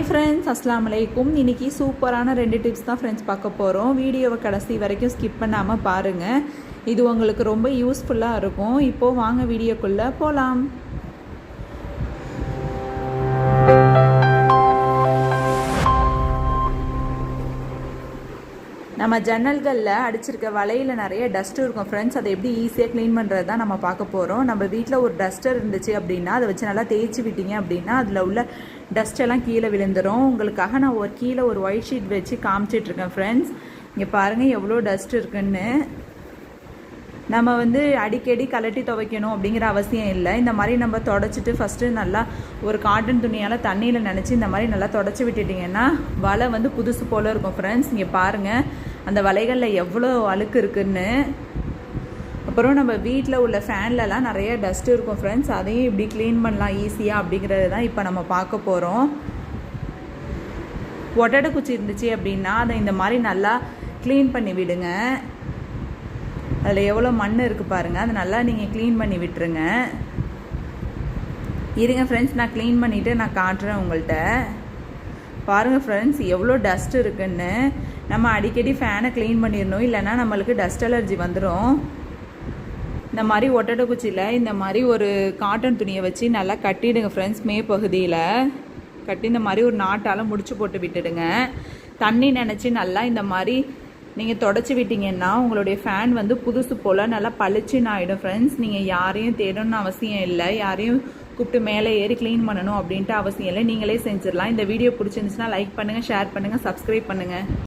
Hi friends அஸ்லாம் வலைக்கும் இன்றைக்கி சூப்பரான ரெண்டு டிப்ஸ் தான் ஃப்ரெண்ட்ஸ் பார்க்க போகிறோம் வீடியோவை கடைசி வரைக்கும் ஸ்கிப் பண்ணாமல் பாருங்கள் இது உங்களுக்கு ரொம்ப யூஸ்ஃபுல்லாக இருக்கும். இப்போது வாங்க வீடியோக்குள்ளே போகலாம் நம்ம ஜன்னல்களில் அடிச்சிருக்க வலையில் நிறைய டஸ்ட்டு இருக்கும். ஃப்ரெண்ட்ஸ் அதை எப்படி ஈஸியாக க்ளீன் பண்ணுறது தான் நம்ம பார்க்க போகிறோம் நம்ம வீட்டில் ஒரு டஸ்டர் இருந்துச்சு அப்படின்னா அதை வச்சு நல்லா தேய்ச்சி விட்டீங்க அப்படின்னா அதில் உள்ள டஸ்ட்டெல்லாம் கீழே விழுந்துடும் உங்களுக்காக நான் ஒரு கீழே ஒரு ஒயிட் ஷீட் வச்சு காமிச்சிட்ருக்கேன் ஃப்ரெண்ட்ஸ் இங்கே பாருங்கள் எவ்வளோ டஸ்ட் இருக்குன்னு. நம்ம வந்து அடிக்கடி கலட்டி துவைக்கணும் அப்படிங்கிற அவசியம் இல்லை. இந்த மாதிரி நம்ம தொடச்சிட்டு ஃபஸ்ட்டு நல்லா ஒரு காட்டன் துணியால் தண்ணியில் நினச்சி இந்த மாதிரி நல்லா தொடச்சி விட்டுட்டிங்கன்னா வலை வந்து புதுசு போல் இருக்கும் ஃப்ரெண்ட்ஸ் இங்கே பாருங்கள் அந்த வலைகளில் எவ்வளோ அழுக்கு இருக்குன்னு. அப்புறம் நம்ம வீட்டில் உள்ள ஃபேன்லலாம் நிறைய டஸ்ட் இருக்கும் ஃப்ரெண்ட்ஸ் அதையும் இப்படி க்ளீன் பண்ணலாம் ஈஸியாக அப்படிங்கிறது தான் இப்போ நம்ம பார்க்க போகிறோம் ஒட்டடை குச்சி இருந்துச்சு அப்படின்னா அதை இந்த மாதிரி நல்லா க்ளீன் பண்ணி விடுங்க. அதில் எவ்வளோ மண் இருக்குது பாருங்கள் அதை நல்லா நீங்கள் க்ளீன் பண்ணி விட்டுருங்க. இருங்க ஃப்ரெண்ட்ஸ் நான் க்ளீன் பண்ணிவிட்டு நான் காட்டுறேன் உங்கள்கிட்ட பாருங்கள் ஃப்ரெண்ட்ஸ் எவ்வளோ டஸ்ட் இருக்குன்னு. நம்ம அடிக்கடி ஃபேனை க்ளீன் பண்ணிடணும் இல்லைன்னா நம்மளுக்கு டஸ்ட் அலர்ஜி வந்துடும் இந்த மாதிரி ஒட்டடை குச்சியில் இந்த மாதிரி ஒரு காட்டன் துணியை வச்சு நல்லா கட்டிடுங்க ஃப்ரெண்ட்ஸ் மே பகுதியில். கட்டி இந்த மாதிரி ஒரு நாட்டால் முடிச்சு போட்டு விட்டுடுங்க. தண்ணி நினச்சி நல்லா இந்த மாதிரி நீங்கள் தொடச்சி விட்டீங்கன்னா உங்களுடைய ஃபேன் வந்து புதுசு போல் நல்லா பளிச்சுன்னு ஆகிடும் ஃப்ரெண்ட்ஸ் நீங்கள் யாரையும் தேடணும்னு அவசியம் இல்லை. யாரையும் கூப்பிட்டு மேலே ஏறி க்ளீன் பண்ணணும் அப்படின்ட்டு அவசியம் இல்லை. நீங்களே செஞ்சிடலாம். இந்த வீடியோ பிடிச்சிருந்துச்சுன்னா லைக் பண்ணுங்கள் ஷேர் பண்ணுங்கள் சப்ஸ்கிரைப் பண்ணுங்கள்